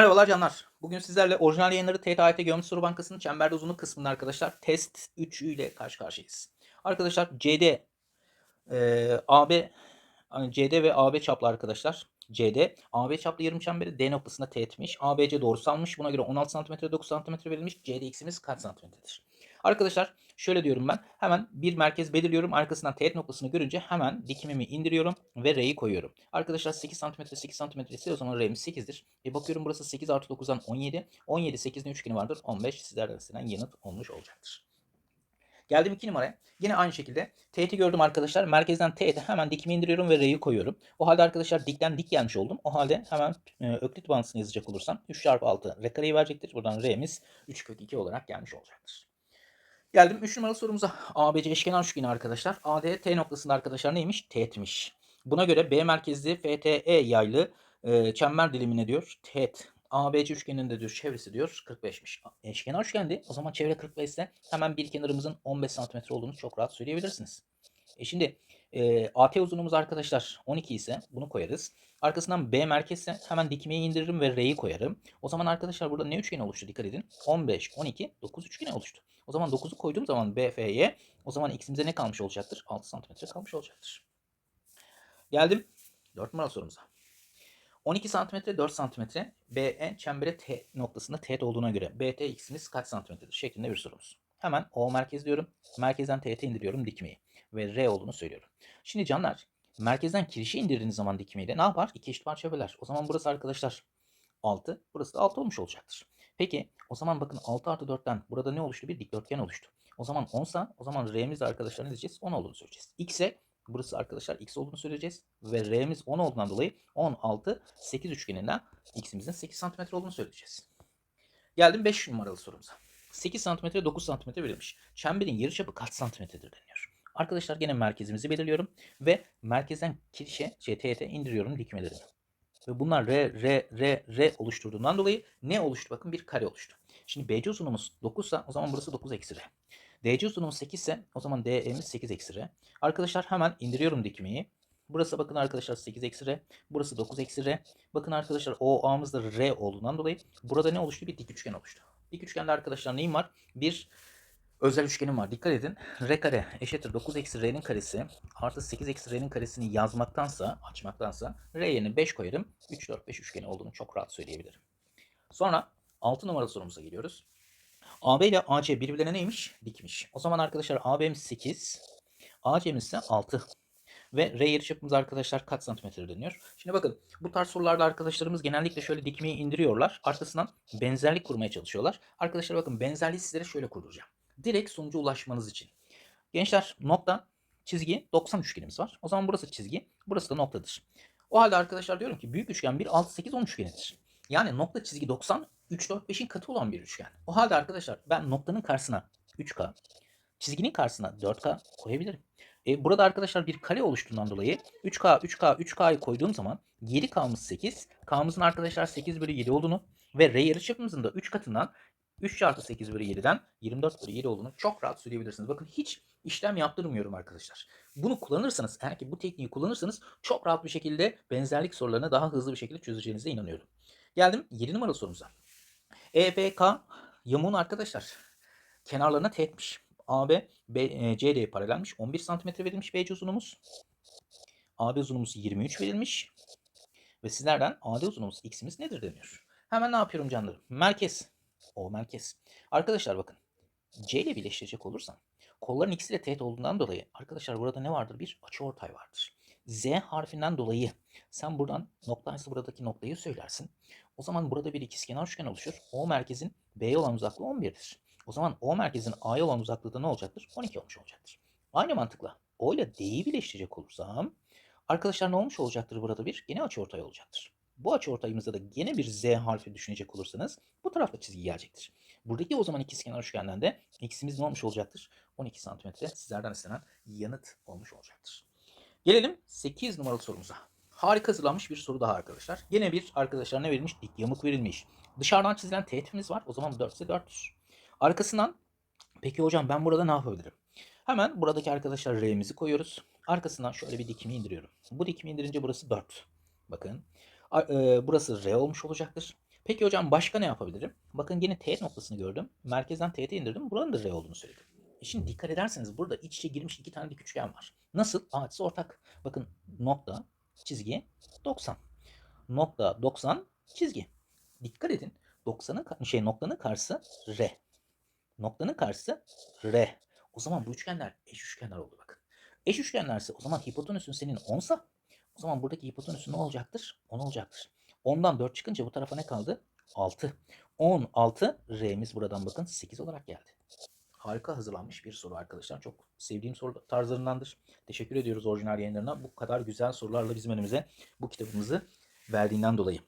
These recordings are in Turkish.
Merhabalar canlar. Bugün sizlerle orijinal yayınları TYT Geometri Soru Bankası'nın çemberde uzunluk kısmında arkadaşlar test 3 ile karşı karşıyayız. Arkadaşlar CD, e, AB, hani CD ve AB çaplı arkadaşlar. CD, AB çaplı yarım çemberi D noktasında teğetmiş. ABC doğrusalmış. Buna göre 16 cm 9 cm verilmiş. CDX'imiz kaç santimetredir? Arkadaşlar şöyle diyorum ben. Hemen bir merkez belirliyorum. Arkasından teğet noktasını görünce hemen dikimimi indiriyorum ve R'yi koyuyorum. Arkadaşlar 8 cm 8 cm ise o zaman R'miz 8'dir. E bakıyorum burası 8 artı 9'dan 17. 17 8'in üçgeni vardır. 15 sizlerden istenen yanıt olmuş olacaktır. Geldim 2 numaraya. Yine aynı şekilde teğeti gördüm arkadaşlar. Merkezden teğete hemen dikimi indiriyorum ve R'yi koyuyorum. O halde arkadaşlar dikten dik gelmiş oldum. O halde hemen e, öklit bağıntısını yazacak olursam 3 çarpı 6 R kareyi verecektir. Buradan R'miz 3 kök 2 olarak gelmiş olacaktır. Geldim 3 numaralı sorumuza. ABC eşkenar üçgeni arkadaşlar. AD T noktasında arkadaşlar neymiş? Teğetmiş. Buna göre B merkezli FTE yaylı e, çember dilimine diyor. Teğet. ABC üçgeninde diyor çevresi diyor 45'miş. Eşkenar üçgendi. O zaman çevre 45 ise hemen bir kenarımızın 15 cm olduğunu çok rahat söyleyebilirsiniz. E şimdi e, AT uzunluğumuz arkadaşlar 12 ise bunu koyarız. Arkasından B merkezse hemen dikmeyi indiririm ve R'yi koyarım. O zaman arkadaşlar burada ne üçgeni oluştu dikkat edin. 15, 12, 9 üçgeni oluştu. O zaman 9'u koyduğum zaman BF'ye o zaman x'imize ne kalmış olacaktır? 6 cm kalmış olacaktır. Geldim 4 numaralı sorumuza. 12 cm 4 cm BE çembere T noktasında teğet olduğuna göre BT x'imiz kaç santimetredir şeklinde bir sorumuz. Hemen O merkez diyorum. Merkezden teğete indiriyorum dikmeyi. Ve R olduğunu söylüyorum. Şimdi canlar merkezden kirişi indirdiğiniz zaman dikmeyle ne yapar? İki eşit parça böler. O zaman burası arkadaşlar 6. Burası da 6 olmuş olacaktır. Peki o zaman bakın 6 artı 4'ten burada ne oluştu? Bir dikdörtgen oluştu. O zaman 10 sa o zaman R'miz de arkadaşlar ne diyeceğiz? 10 olduğunu söyleyeceğiz. X'e burası arkadaşlar X olduğunu söyleyeceğiz. Ve R'miz 10 olduğundan dolayı 16 8 üçgeninden X'imizin 8 cm olduğunu söyleyeceğiz. Geldim 5 numaralı sorumuza. 8 cm 9 cm verilmiş. Çemberin yarıçapı kaç santimetredir deniyor. Arkadaşlar gene merkezimizi belirliyorum ve merkezden kirişe, şey, teğete indiriyorum dikmelerini. Ve bunlar R, R, R, R oluşturduğundan dolayı ne oluştu? Bakın bir kare oluştu. Şimdi BC uzunluğumuz 9 ise o zaman burası 9 eksi R. DC uzunluğumuz 8 ise o zaman DE'miz 8 eksi R. Arkadaşlar hemen indiriyorum dikmeyi. Burası bakın arkadaşlar 8 eksi R. Burası 9 eksi R. Bakın arkadaşlar OA'mız da R olduğundan dolayı burada ne oluştu? Bir dik üçgen oluştu. Dik üçgende arkadaşlar neyim var? Bir özel üçgenim var. Dikkat edin. R kare eşittir 9 eksi R'nin karesi artı 8 eksi R'nin karesini yazmaktansa, açmaktansa R yerine 5 koyarım. 3, 4, 5 üçgeni olduğunu çok rahat söyleyebilirim. Sonra 6 numaralı sorumuza geliyoruz. AB ile AC birbirlerine neymiş? Dikmiş. O zaman arkadaşlar AB'miz 8, AC'miz ise 6. Ve R yarıçapımız arkadaşlar kaç santimetre deniyor? Şimdi bakın bu tarz sorularda arkadaşlarımız genellikle şöyle dikmeyi indiriyorlar. Arkasından benzerlik kurmaya çalışıyorlar. Arkadaşlar bakın benzerliği sizlere şöyle kuracağım. Direkt sonuca ulaşmanız için. Gençler nokta, çizgi 90 üçgenimiz var. O zaman burası çizgi, burası da noktadır. O halde arkadaşlar diyorum ki büyük üçgen 1, 6, 8, 10 üçgenidir. Yani nokta çizgi 90, 3, 4, 5'in katı olan bir üçgen. O halde arkadaşlar ben noktanın karşısına 3K, çizginin karşısına 4K koyabilirim. E, burada arkadaşlar bir kare oluştuğundan dolayı 3K, 3K, 3K'yı koyduğum zaman geri K'mız 8. K'mızın arkadaşlar 8 bölü 7 olduğunu ve R yarıçapımızın da 3 katından 3 çarpı 8 bölü 7'den 24 bölü 7 olduğunu çok rahat söyleyebilirsiniz. Bakın hiç işlem yaptırmıyorum arkadaşlar. Bunu kullanırsanız eğer ki bu tekniği kullanırsanız çok rahat bir şekilde benzerlik sorularını daha hızlı bir şekilde çözeceğinize inanıyorum. Geldim 7 numaralı sorumuza. EBK yamuğun arkadaşlar kenarlarına teğetmiş. AB e, CD'ye paralelmiş. 11 cm verilmiş BC uzunluğumuz. AB uzunluğumuz 23 verilmiş. Ve sizlerden AD uzunluğumuz x'imiz nedir deniyor. Hemen ne yapıyorum canlarım? Merkez. O merkez. Arkadaşlar bakın. C ile birleştirecek olursam kolların ikisi de teğet olduğundan dolayı arkadaşlar burada ne vardır? Bir açıortay vardır. Z harfinden dolayı sen buradan noktaysa buradaki noktayı söylersin. O zaman burada bir ikizkenar üçgen oluşur. O merkezin B'ye olan uzaklığı 11'dir. O zaman O merkezin A'ya olan uzaklığı da ne olacaktır? 12 olmuş olacaktır. Aynı mantıkla O ile D'yi birleştirecek olursam arkadaşlar ne olmuş olacaktır burada bir? Yine açıortay olacaktır. Bu açıortayımızda da yine bir Z harfi düşünecek olursanız bu tarafta çizgi gelecektir. Buradaki o zaman ikizkenar üçgenden de x'imiz ne olmuş olacaktır? 12 santimetre sizlerden istenen yanıt olmuş olacaktır. Gelelim 8 numaralı sorumuza. Harika hazırlanmış bir soru daha arkadaşlar. Yine bir arkadaşlar ne verilmiş? Dik yamuk verilmiş. Dışarıdan çizilen teğetimiz var. O zaman 4 ise 4'tür. Arkasından peki hocam ben burada ne yapabilirim? Hemen buradaki arkadaşlar R'mizi koyuyoruz. Arkasından şöyle bir dikimi indiriyorum. Bu dikimi indirince burası 4. Bakın. E, burası R olmuş olacaktır. Peki hocam başka ne yapabilirim? Bakın yine teğet noktasını gördüm. Merkezden teğete indirdim. Buranın da R olduğunu söyledim. E şimdi dikkat ederseniz burada iç içe girmiş iki tane dik üçgen var. Nasıl? Açısı ortak. Bakın nokta, çizgi 90. Nokta 90 çizgi. Dikkat edin. 90'ın ka- şey noktanın karşısı R. Noktanın karşısı R. O zaman bu üçgenler eş üçgenler oldu bakın. Eş üçgenlerse o zaman hipotenüsün senin 10'sa o zaman buradaki hipotenüsün ne olacaktır? 10 olacaktır. 10'dan 4 çıkınca bu tarafa ne kaldı? 6. 10, 6. R'miz buradan bakın 8 olarak geldi. Harika hazırlanmış bir soru arkadaşlar. Çok sevdiğim soru tarzlarındandır. Teşekkür ediyoruz orijinal yayınlarına. Bu kadar güzel sorularla bizim önümüze bu kitabımızı verdiğinden dolayı.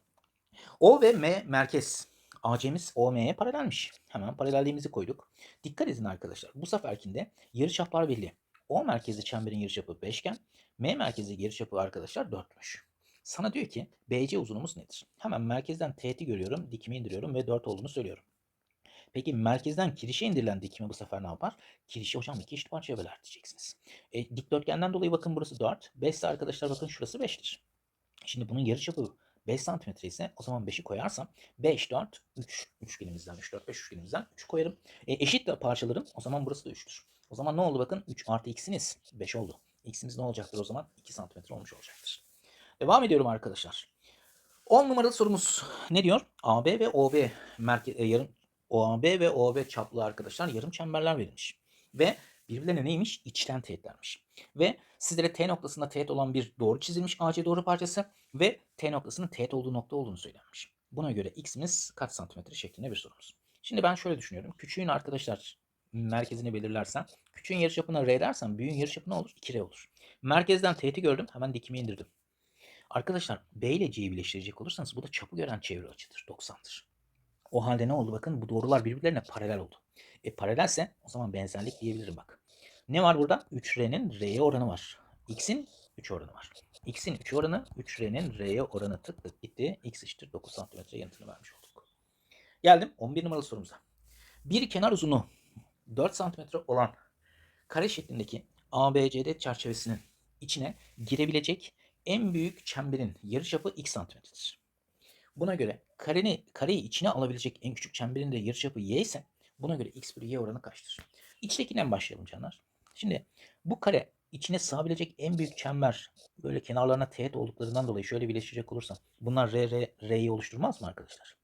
O ve M merkez. AC'miz OM'ye paralelmiş. Hemen paralelliğimizi koyduk. Dikkat edin arkadaşlar. Bu seferkinde yarıçaplar belli. O merkezi çemberin yarıçapı 5 iken M merkezi yarıçapı arkadaşlar 4'müş. Sana diyor ki BC uzunluğumuz nedir? Hemen merkezden teğeti görüyorum, dikimi indiriyorum ve 4 olduğunu söylüyorum. Peki merkezden kirişe indirilen dikimi bu sefer ne yapar? Kirişi hocam iki eşit parçaya böler diyeceksiniz. E, dikdörtgenden dolayı bakın burası 4. 5 ise arkadaşlar bakın şurası 5'tir. Şimdi bunun yarıçapı 5 cm ise o zaman 5'i koyarsam 5, 4, 3 üçgenimizden 3, 4, 5 üçgenimizden 3 koyarım. E, eşit de parçalarım o zaman burası da 3'tür. O zaman ne oldu bakın 3 artı x'iniz 5 oldu. X'imiz ne olacaktır o zaman? 2 cm olmuş olacaktır. Devam ediyorum arkadaşlar. 10 numaralı sorumuz ne diyor? AB ve OB merkez e, yarım OAB ve OB çaplı arkadaşlar yarım çemberler verilmiş. Ve birbirlerine neymiş? İçten teğetlermiş. Ve sizlere T noktasında teğet olan bir doğru çizilmiş AC doğru parçası ve T noktasının teğet olduğu nokta olduğunu söylenmiş. Buna göre x'imiz kaç santimetre şeklinde bir sorumuz. Şimdi ben şöyle düşünüyorum. Küçüğün arkadaşlar merkezini belirlersem, küçüğün yarıçapına R dersem büyüğün yarıçapı ne olur? 2R olur. Merkezden teğeti gördüm. Hemen dikimi indirdim. Arkadaşlar B ile C'yi birleştirecek olursanız bu da çapı gören çevre açıdır. 90'dır. O halde ne oldu? Bakın bu doğrular birbirlerine paralel oldu. E paralelse o zaman benzerlik diyebilirim bak. Ne var burada? 3R'nin R'ye oranı var. X'in 3 oranı var. X'in 3 oranı 3R'nin R'ye oranı tık tık gitti. X eşittir 9 cm yanıtını vermiş olduk. Geldim 11 numaralı sorumuza. Bir kenar uzunluğu 4 cm olan kare şeklindeki ABCD çerçevesinin içine girebilecek en büyük çemberin yarıçapı x santimetredir. Buna göre kareni, kareyi içine alabilecek en küçük çemberin de yarıçapı y ise buna göre x bölü y oranı kaçtır? İçtekinden başlayalım canlar. Şimdi bu kare içine sığabilecek en büyük çember böyle kenarlarına teğet olduklarından dolayı şöyle birleşecek olursam bunlar r, r, r'yi oluşturmaz mı arkadaşlar?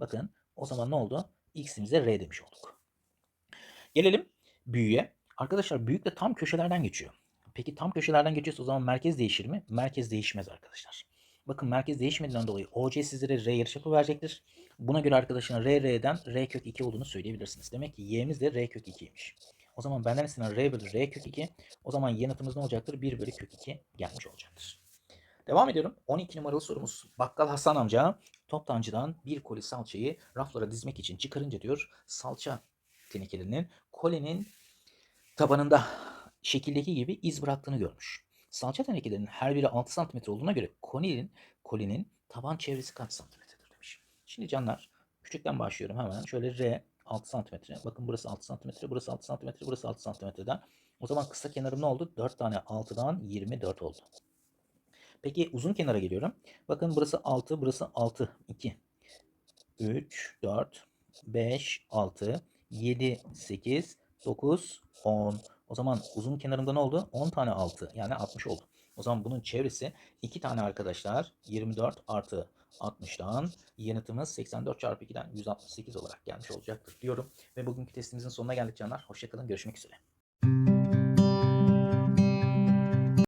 Bakın o zaman ne oldu? x'imize r demiş olduk. Gelelim büyüğe. Arkadaşlar büyük de tam köşelerden geçiyor. Peki tam köşelerden geçiyorsa o zaman merkez değişir mi? Merkez değişmez arkadaşlar. Bakın merkez değişmediğinden dolayı OC sizlere R yarıçapı verecektir. Buna göre arkadaşlar R R'den R kök 2 olduğunu söyleyebilirsiniz. Demek ki Y'miz de R kök 2'ymiş. O zaman benden istenen R bölü R kök 2. O zaman yanıtımız ne olacaktır? 1 bölü kök 2 gelmiş olacaktır. Devam ediyorum. 12 numaralı sorumuz. Bakkal Hasan amca toptancıdan bir koli salçayı raflara dizmek için çıkarınca diyor salça tenekelerinin kolinin tabanında şekildeki gibi iz bıraktığını görmüş. Salça tenekelerinin her biri 6 cm olduğuna göre koninin, kolinin taban çevresi kaç santimetredir demiş. Şimdi canlar küçükten başlıyorum hemen. Şöyle R 6 cm. Bakın burası 6 cm, burası 6 cm, burası 6 cm'den. O zaman kısa kenarım ne oldu? 4 tane 6'dan 24 oldu. Peki uzun kenara geliyorum. Bakın burası 6, burası 6, 2, 3, 4, 5, 6, 7, 8, 9, 10. O zaman uzun kenarında ne oldu? 10 tane 6 yani 60 oldu. O zaman bunun çevresi 2 tane arkadaşlar 24 artı 60'dan yanıtımız 84 çarpı 2'den 168 olarak gelmiş olacaktır diyorum. Ve bugünkü testimizin sonuna geldik canlar. Hoşçakalın görüşmek üzere.